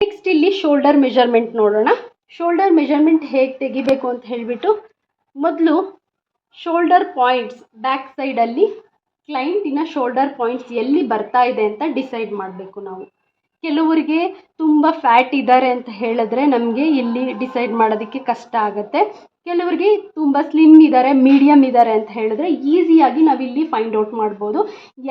Next ಇಲ್ಲಿ shoulder measurement ನೋಡೋಣ. Shoulder measurement ಹೇಗೆ ತೆಗಿಬೇಕು ಅಂತ ಹೇಳಿಬಿಟ್ಟು, ಮೊದಲು ಶೋಲ್ಡರ್ ಪಾಯಿಂಟ್ಸ್ ಬ್ಯಾಕ್ ಸೈಡಲ್ಲಿ ಕ್ಲೈಂಟಿನ ಶೋಲ್ಡರ್ ಪಾಯಿಂಟ್ಸ್ ಎಲ್ಲಿ ಬರ್ತಾ ಇದೆ ಅಂತ ಡಿಸೈಡ್ ಮಾಡಬೇಕು ನಾವು. ಕೆಲವರಿಗೆ ತುಂಬ ಫ್ಯಾಟ್ ಇದ್ದಾರೆ ಅಂತ ಹೇಳಿದ್ರೆ ನಮಗೆ ಇಲ್ಲಿ ಡಿಸೈಡ್ ಮಾಡೋದಕ್ಕೆ ಕಷ್ಟ ಆಗುತ್ತೆ. ಕೆಲವರಿಗೆ ತುಂಬ ಸ್ಲಿಮ್ ಇದ್ದಾರೆ ಮೀಡಿಯಮ್ ಇದ್ದಾರೆ ಅಂತ ಹೇಳಿದ್ರೆ ಈಸಿಯಾಗಿ ನಾವಿಲ್ಲಿ ಫೈಂಡ್ ಔಟ್ ಮಾಡ್ಬೋದು.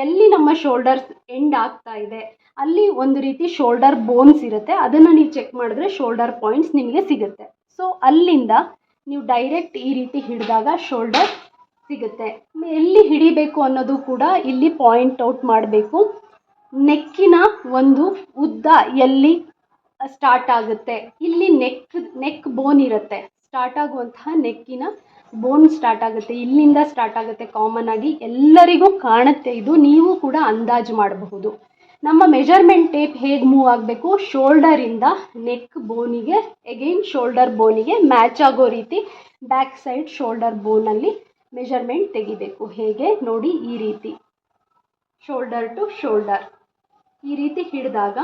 ಎಲ್ಲಿ ನಮ್ಮ ಶೋಲ್ಡರ್ಸ್ ಎಂಡ್ ಆಗ್ತಾ ಇದೆ? ಅಲ್ಲಿ ಒಂದು ರೀತಿ ಶೋಲ್ಡರ್ ಬೋನ್ಸ್ ಇರುತ್ತೆ. ಅದನ್ನು ನೀವು ಚೆಕ್ ಮಾಡಿದ್ರೆ ಶೋಲ್ಡರ್ ಪಾಯಿಂಟ್ಸ್ ನಿಮಗೆ ಸಿಗುತ್ತೆ. ಸೊ ಅಲ್ಲಿಂದ ನೀವು ಡೈರೆಕ್ಟ್ ಈ ರೀತಿ ಹಿಡಿದಾಗ ಶೋಲ್ಡರ್ ಸಿಗುತ್ತೆ. ಎಲ್ಲಿ ಹಿಡಿಬೇಕು ಅನ್ನೋದು ಕೂಡ ಇಲ್ಲಿ ಪಾಯಿಂಟ್ ಔಟ್ ಮಾಡಬೇಕು. ನೆಕ್ಕಿನ ಒಂದು ಉದ್ದ ಎಲ್ಲಿ ಸ್ಟಾರ್ಟ್ ಆಗುತ್ತೆ. ಇಲ್ಲಿ ನೆಕ್ ನೆಕ್ ಬೋನ್ ಇರುತ್ತೆ. ಸ್ಟಾರ್ಟ್ ಆಗುವಂತಹ ನೆಕ್ಕಿನ ಬೋನ್ ಸ್ಟಾರ್ಟ್ ಆಗುತ್ತೆ. ಇಲ್ಲಿಂದ ಸ್ಟಾರ್ಟ್ ಆಗುತ್ತೆ ಕಾಮನ್ ಆಗಿ. ಎಲ್ಲರಿಗೂ ಕಾಣುತ್ತೆ ಇದು. ನೀವು ಕೂಡ ಅಂದಾಜು ಮಾಡಬಹುದು. ನಮ್ಮ ಮೆಜರ್ಮೆಂಟ್ ಟೇಪ್ ಹೇಗೆ ಮೂವ್ ಆಗಬೇಕು? ಶೋಲ್ಡರಿಂದ ನೆಕ್ ಬೋನಿಗೆ ಎಗೈನ್ ಶೋಲ್ಡರ್ ಬೋನಿಗೆ ಮ್ಯಾಚ್ ಆಗೋ ರೀತಿ ಬ್ಯಾಕ್ ಸೈಡ್ ಶೋಲ್ಡರ್ ಬೋನಲ್ಲಿ ಮೆಜರ್ಮೆಂಟ್ ತೆಗಿಬೇಕು. ಹೇಗೆ? ನೋಡಿ ಈ ರೀತಿ. ಶೋಲ್ಡರ್ ಟು ಶೋಲ್ಡರ್ ಈ ರೀತಿ ಹಿಡಿದಾಗ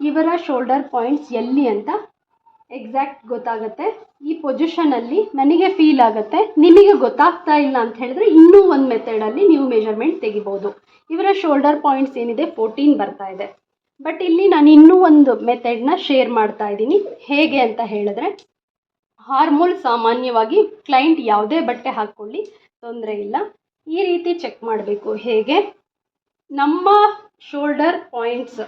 ಇವರ ಶೋಲ್ಡರ್ ಪಾಯಿಂಟ್ಸ್ ಎಲ್ಲಿ ಅಂತ ಎಕ್ಸಾಕ್ಟ್ ಗೊತ್ತಾಗುತ್ತೆ. ಈ ಪೊಸಿಷನಲ್ಲಿ ನನಗೆ ಫೀಲ್ ಆಗುತ್ತೆ. ನಿಮಗೆ ಗೊತ್ತಾಗ್ತಾ ಇಲ್ಲ ಅಂತ ಹೇಳಿದ್ರೆ ಇನ್ನೂ ಒಂದು ಮೆಥಡಲ್ಲಿ ನೀವು ಮೆಜರ್ಮೆಂಟ್ ತೆಗಿಬೋದು. ಇವರ ಶೋಲ್ಡರ್ ಪಾಯಿಂಟ್ಸ್ ಏನಿದೆ ಫೋರ್ಟೀನ್ ಬರ್ತಾ ಇದೆ. ಬಟ್ ಇಲ್ಲಿ ನಾನು ಇನ್ನೂ ಒಂದು ಮೆಥಡ್ನ ಶೇರ್ ಮಾಡ್ತಾ ಇದ್ದೀನಿ. ಹೇಗೆ ಅಂತ ಹೇಳಿದ್ರೆ ಹಾರ್ಮೋಲ್ ಸಾಮಾನ್ಯವಾಗಿ ಕ್ಲೈಂಟ್ ಯಾವುದೇ ಬಟ್ಟೆ ಹಾಕ್ಕೊಳ್ಳಿ, ತೊಂದರೆ ಇಲ್ಲ. ಈ ರೀತಿ ಚೆಕ್ ಮಾಡಬೇಕು. ಹೇಗೆ? ನಮ್ಮ ಶೋಲ್ಡರ್ ಪಾಯಿಂಟ್ಸ್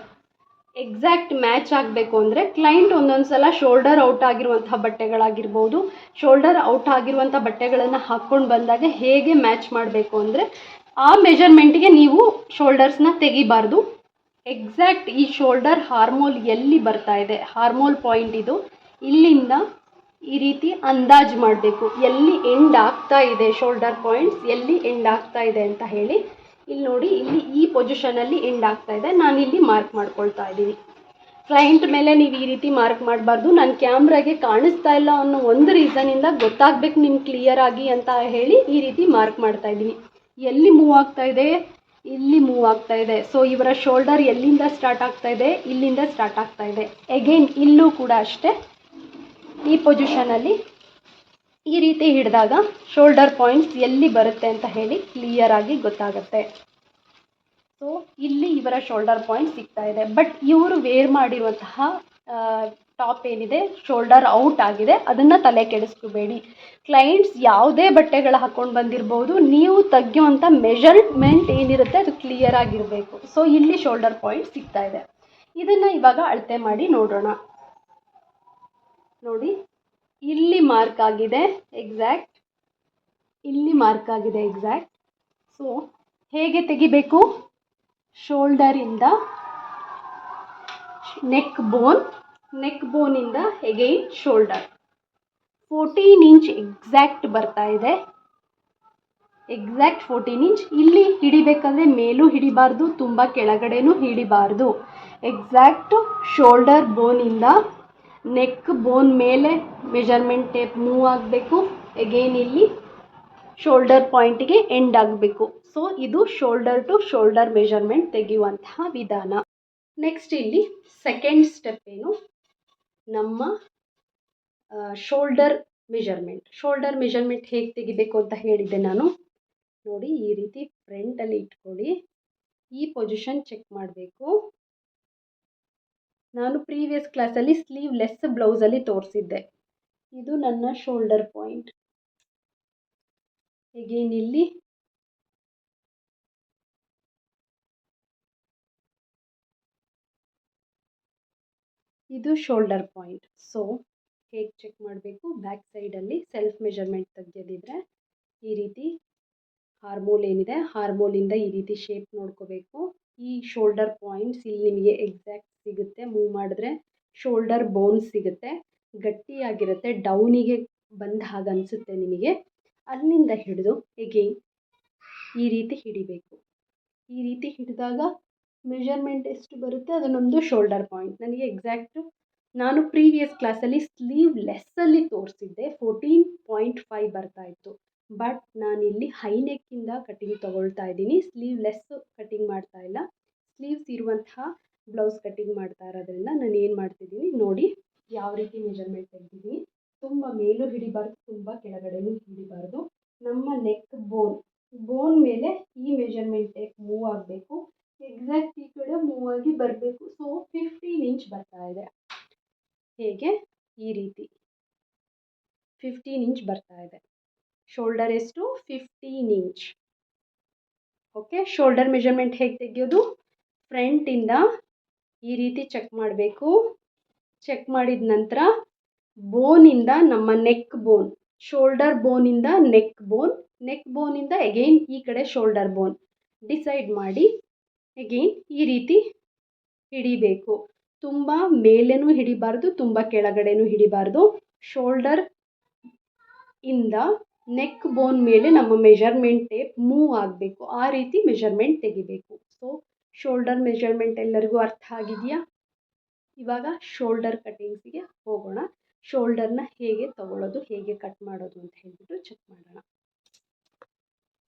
ಎಕ್ಸಾಕ್ಟ್ ಮ್ಯಾಚ್ ಆಗಬೇಕು ಅಂದರೆ ಕ್ಲೈಂಟ್ ಒಂದೊಂದು ಸಲ ಶೋಲ್ಡರ್ ಔಟ್ ಆಗಿರುವಂಥ ಬಟ್ಟೆಗಳಾಗಿರ್ಬೋದು ಶೋಲ್ಡರ್ ಔಟ್ ಆಗಿರುವಂಥ ಬಟ್ಟೆಗಳನ್ನು ಹಾಕ್ಕೊಂಡು ಬಂದಾಗ ಹೇಗೆ ಮ್ಯಾಚ್ ಮಾಡಬೇಕು ಅಂದರೆ ಆ ಮೆಜರ್ಮೆಂಟ್ಗೆ ನೀವು ಶೋಲ್ಡರ್ಸ್ನ ತೆಗಿಬಾರ್ದು. ಎಕ್ಸಾಕ್ಟ್ ಈ ಶೋಲ್ಡರ್ ಹಾರ್ಮೋಲ್ ಎಲ್ಲಿ ಬರ್ತಾ ಇದೆ? ಹಾರ್ಮೋಲ್ ಪಾಯಿಂಟ್ ಇದು. ಇಲ್ಲಿಂದ ಈ ರೀತಿ ಅಂದಾಜು ಮಾಡಬೇಕು. ಎಲ್ಲಿ ಎಂಡ್ ಆಗ್ತಾ ಇದೆ ಶೋಲ್ಡರ್ ಪಾಯಿಂಟ್ಸ್ ಎಲ್ಲಿ ಎಂಡ್ ಆಗ್ತಾ ಇದೆ ಅಂತ ಹೇಳಿ. ಇಲ್ಲಿ ನೋಡಿ, ಇಲ್ಲಿ ಈ ಪೊಸಿಷನಲ್ಲಿ ಎಂಡ್ ಆಗ್ತಾ ಇದೆ. ನಾನು ಇಲ್ಲಿ ಮಾರ್ಕ್ ಮಾಡ್ಕೊಳ್ತಾ ಇದ್ದೀನಿ. ಕ್ಲೈಂಟ್ ಮೇಲೆ ನೀವು ಈ ರೀತಿ ಮಾರ್ಕ್ ಮಾಡಬಾರ್ದು. ನನ್ನ ಕ್ಯಾಮ್ರಾಗೆ ಕಾಣಿಸ್ತಾ ಇಲ್ಲ ಅನ್ನೋ ಒಂದು ರೀಸನಿಂದ ಗೊತ್ತಾಗಬೇಕು ನಿಮ್ಗೆ ಕ್ಲಿಯರ್ ಆಗಿ ಅಂತ ಹೇಳಿ ಈ ರೀತಿ ಮಾರ್ಕ್ ಮಾಡ್ತಾ ಇದ್ದೀನಿ. ಎಲ್ಲಿ ಮೂವ್ ಆಗ್ತಾ ಇದೆ? ಇಲ್ಲಿ ಮೂವ್ ಆಗ್ತಾ ಇದೆ. ಸೊ ಇವರ ಶೋಲ್ಡರ್ ಎಲ್ಲಿಂದ ಸ್ಟಾರ್ಟ್ ಆಗ್ತಾ ಇದೆ? ಇಲ್ಲಿಂದ ಸ್ಟಾರ್ಟ್ ಆಗ್ತಾ ಇದೆ. ಎಗೈನ್ ಇಲ್ಲೂ ಕೂಡ ಅಷ್ಟೇ. ಈ ಪೊಸಿಷನಲ್ಲಿ ಈ ರೀತಿ ಹಿಡಿದಾಗ ಶೋಲ್ಡರ್ ಪಾಯಿಂಟ್ಸ್ ಎಲ್ಲಿ ಬರುತ್ತೆ ಅಂತ ಹೇಳಿ ಕ್ಲಿಯರ್ ಆಗಿ ಗೊತ್ತಾಗುತ್ತೆ. ಸೊ ಇಲ್ಲಿ ಇವರ ಶೋಲ್ಡರ್ ಪಾಯಿಂಟ್ ಸಿಗ್ತಾ ಇದೆ. ಬಟ್ ಇವರು ವೇರ್ ಮಾಡಿರುವಂತಹ ಟಾಪ್ ಏನಿದೆ ಶೋಲ್ಡರ್ ಔಟ್ ಆಗಿದೆ, ಅದನ್ನು ತಲೆ ಕೆಡಿಸ್ಕೋಬೇಡಿ. ಕ್ಲೈಂಟ್ಸ್ ಯಾವುದೇ ಬಟ್ಟೆಗಳು ಹಾಕ್ಕೊಂಡು ಬಂದಿರ್ಬೋದು, ನೀವು ತೆಗೆಯುವಂಥ ಮೆಜರ್ಮೆಂಟ್ ಏನಿರುತ್ತೆ ಅದು ಕ್ಲಿಯರ್ ಆಗಿರಬೇಕು. ಸೊ ಇಲ್ಲಿ ಶೋಲ್ಡರ್ ಪಾಯಿಂಟ್ ಸಿಗ್ತಾ ಇದೆ. ಇದನ್ನು ಇವಾಗ ಅಳತೆ ಮಾಡಿ ನೋಡೋಣ. ನೋಡಿ, ಇಲ್ಲಿ ಮಾರ್ಕ್ ಆಗಿದೆ ಎಕ್ಸಾಕ್ಟ್ ಇಲ್ಲಿ ಮಾರ್ಕ್ ಆಗಿದೆ ಎಕ್ಸಾಕ್ಟ್ ಸೊ ಹೇಗೆ ತೆಗಿಬೇಕು? ಶೋಲ್ಡರಿಂದ neck bone neck ಬೋನಿಂದ again shoulder fourteen inch exact ಬರ್ತಾ ಇದೆ. ಎಕ್ಸಾಕ್ಟ್ ಫೋರ್ಟೀನ್ ಇಂಚ್ ಇಲ್ಲಿ ಹಿಡಿಬೇಕಂದ್ರೆ ಮೇಲೂ ಹಿಡಿಬಾರ್ದು, ತುಂಬ ಕೆಳಗಡೆನೂ ಹಿಡಿಬಾರ್ದು. ಎಕ್ಸಾಕ್ಟ್ ಶೋಲ್ಡರ್ ಬೋನಿಂದ ನೆಕ್ ಬೋನ್ ಮೇಲೆ ಮೆಜರ್ಮೆಂಟ್ ಟೇಪ್ ಮೂವ್ ಆಗಬೇಕು. ಎಗೈನ್ ಇಲ್ಲಿ ಶೋಲ್ಡರ್ ಪಾಯಿಂಟಿಗೆ ಎಂಡ್ ಆಗಬೇಕು. ಸೊ ಇದು ಶೋಲ್ಡರ್ ಟು ಶೋಲ್ಡರ್ ಮೆಜರ್ಮೆಂಟ್ ತೆಗೆಯುವಂತಹ ವಿಧಾನ. ನೆಕ್ಸ್ಟ್ ಇಲ್ಲಿ ಸೆಕೆಂಡ್ ಸ್ಟೆಪ್ ಏನು? ನಮ್ಮ ಶೋಲ್ಡರ್ ಮೆಜರ್ಮೆಂಟ್ ಶೋಲ್ಡರ್ ಮೆಜರ್ಮೆಂಟ್ ಹೇಗೆ ತೆಗಿಬೇಕು ಅಂತ ಹೇಳಿದ್ದೆ ನಾನು. ನೋಡಿ, ಈ ರೀತಿ ಫ್ರಂಟಲ್ಲಿ ಇಟ್ಕೊಳ್ಳಿ. ಈ ಪೊಸಿಷನ್ ಚೆಕ್ ಮಾಡಬೇಕು. ನಾನು ಪ್ರೀವಿಯಸ್ ಕ್ಲಾಸಲ್ಲಿ ಸ್ಲೀವ್ ಲೆಸ್ ಬ್ಲೌಸಲ್ಲಿ ತೋರಿಸಿದ್ದೆ. ಇದು ನನ್ನ ಶೋಲ್ಡರ್ ಪಾಯಿಂಟ್ ಎಗೇನ್ ಇಲ್ಲಿ ಇದು ಶೋಲ್ಡರ್ ಪಾಯಿಂಟ್ ಸೊ ಹೇಗೆ ಚೆಕ್ ಮಾಡಬೇಕು? ಬ್ಯಾಕ್ ಸೈಡಲ್ಲಿ ಸೆಲ್ಫ್ ಮೆಜರ್ಮೆಂಟ್ ತೆಗೆದಿದ್ರೆ ಈ ರೀತಿ ಹಾರ್ಮೋಲ್ ಏನಿದೆ ಹಾರ್ಮೋಲಿಂದ ಈ ರೀತಿ ಶೇಪ್ ನೋಡ್ಕೋಬೇಕು. ಈ ಶೋಲ್ಡರ್ ಪಾಯಿಂಟ್ಸ್ ಇಲ್ಲಿ ನಿಮಗೆ ಎಕ್ಸಾಕ್ಟ್ ಸಿಗುತ್ತೆ. ಮೂವ್ ಮಾಡಿದ್ರೆ ಶೋಲ್ಡರ್ ಬೋನ್ಸ್ ಸಿಗುತ್ತೆ. ಗಟ್ಟಿಯಾಗಿರುತ್ತೆ ಡೌನಿಗೆ ಬಂದ ಹಾಗೆ ಅನಿಸುತ್ತೆ ನಿಮಗೆ. ಅಲ್ಲಿಂದ ಹಿಡಿದು ಎಗೈನ್ ಈ ರೀತಿ ಹಿಡಿಬೇಕು. ಈ ರೀತಿ ಹಿಡಿದಾಗ ಮೆಜರ್ಮೆಂಟ್ ಎಷ್ಟು ಬರುತ್ತೆ ಅದು ನಮ್ಮದು ಶೋಲ್ಡರ್ ಪಾಯಿಂಟ್ ನನಗೆ ಎಕ್ಸಾಕ್ಟ್ ನಾನು ಪ್ರೀವಿಯಸ್ ಕ್ಲಾಸಲ್ಲಿ ಸ್ಲೀವ್ ಲೆಸ್ಸಲ್ಲಿ ತೋರಿಸಿದ್ದೆ ಫೋರ್ಟೀನ್ ಪಾಯಿಂಟ್ ಫೈವ್ ಬರ್ತಾ ಇತ್ತು. ಬಟ್ ನಾನಿಲ್ಲಿ ಹೈ ನೆಕ್ಕಿಂದ ಕಟಿಂಗ್ ತೊಗೊಳ್ತಾ ಇದ್ದೀನಿ. ಸ್ಲೀವ್ ಲೆಸ್ ಕಟಿಂಗ್ ಮಾಡ್ತಾ ಇಲ್ಲ. ಸ್ಲೀವ್ಸ್ ಇರುವಂತಹ ಬ್ಲೌಸ್ ಕಟಿಂಗ್ ಮಾಡ್ತಾ ಇರೋದ್ರಿಂದ ನಾನು ಏನು ಮಾಡ್ತಿದ್ದೀನಿ, ನೋಡಿ ಯಾವ ರೀತಿ ಮೆಜರ್ಮೆಂಟ್ ತೆಗ್ದಿದ್ದೀನಿ. ತುಂಬ ಮೇಲೂ ಹಿಡಿಬಾರ್ದು, ತುಂಬ ಕೆಳಗಡೆನೂ ಹಿಡಿಬಾರ್ದು. ನಮ್ಮ ನೆಕ್ ಬೋನ್ ಬೋನ್ ಮೇಲೆ ಈ ಮೆಜರ್ಮೆಂಟ್ ಟೇಪ್ ಮೂವ್ ಆಗಬೇಕು ಎಕ್ಸಾಕ್ಟ್ ಈ ಕಡೆ ಮೂವ್ ಆಗಿ ಬರಬೇಕು. ಸೊ ಫಿಫ್ಟೀನ್ ಇಂಚ್ ಬರ್ತಾ ಇದೆ. ಹೇಗೆ? ಈ ರೀತಿ. ಫಿಫ್ಟೀನ್ ಇಂಚ್ ಬರ್ತಾ ಇದೆ. ಶೋಲ್ಡರ್ ಎಷ್ಟು? Fifteen inch okay shoulder measurement ಹೇಗೆ ತೆಗೆಯೋದು? ಫ್ರಂಟಿಂದ ಈ ರೀತಿ ಚೆಕ್ ಮಾಡಬೇಕು. ಚೆಕ್ ಮಾಡಿದ ನಂತರ ಬೋನಿಂದ ನಮ್ಮ ನೆಕ್ ಬೋನ್ ಶೋಲ್ಡರ್ ಬೋನಿಂದ ನೆಕ್ ಬೋನ್ ನೆಕ್ ಬೋನಿಂದ ಎಗೈನ್ ಈ ಕಡೆ ಶೋಲ್ಡರ್ ಬೋನ್ ಡಿಸೈಡ್ ಮಾಡಿ ಎಗೈನ್ ಈ ರೀತಿ ಹಿಡಿಬೇಕು. ತುಂಬ ಮೇಲೆಯೂ ಹಿಡಿಬಾರ್ದು, ತುಂಬ ಕೆಳಗಡೆನೂ ಹಿಡಿಬಾರ್ದು. ಶೋಲ್ಡರ್ ಇಂದ ನೆಕ್ ಬೋನ್ ಮೇಲೆ ನಮ್ಮ ಮೆಜರ್ಮೆಂಟ್ ಟೇಪ್ ಮೂವ್ ಆಗಬೇಕು. ಆ ರೀತಿ ಮೆಜರ್ಮೆಂಟ್ ತೆಗಿಬೇಕು. ಸೊ ಶೋಲ್ಡರ್ ಮೆಜರ್ಮೆಂಟ್ ಎಲ್ಲರಿಗೂ ಅರ್ಥ ಆಗಿದೆಯಾ? ಇವಾಗ ಶೋಲ್ಡರ್ ಕಟಿಂಗ್ಸಿಗೆ ಹೋಗೋಣ. ಶೋಲ್ಡರ್ನ ಹೇಗೆ ತಗೊಳ್ಳೋದು ಹೇಗೆ ಕಟ್ ಮಾಡೋದು ಅಂತ ಹೇಳ್ಬಿಟ್ಟು ಚೆಕ್ ಮಾಡೋಣ.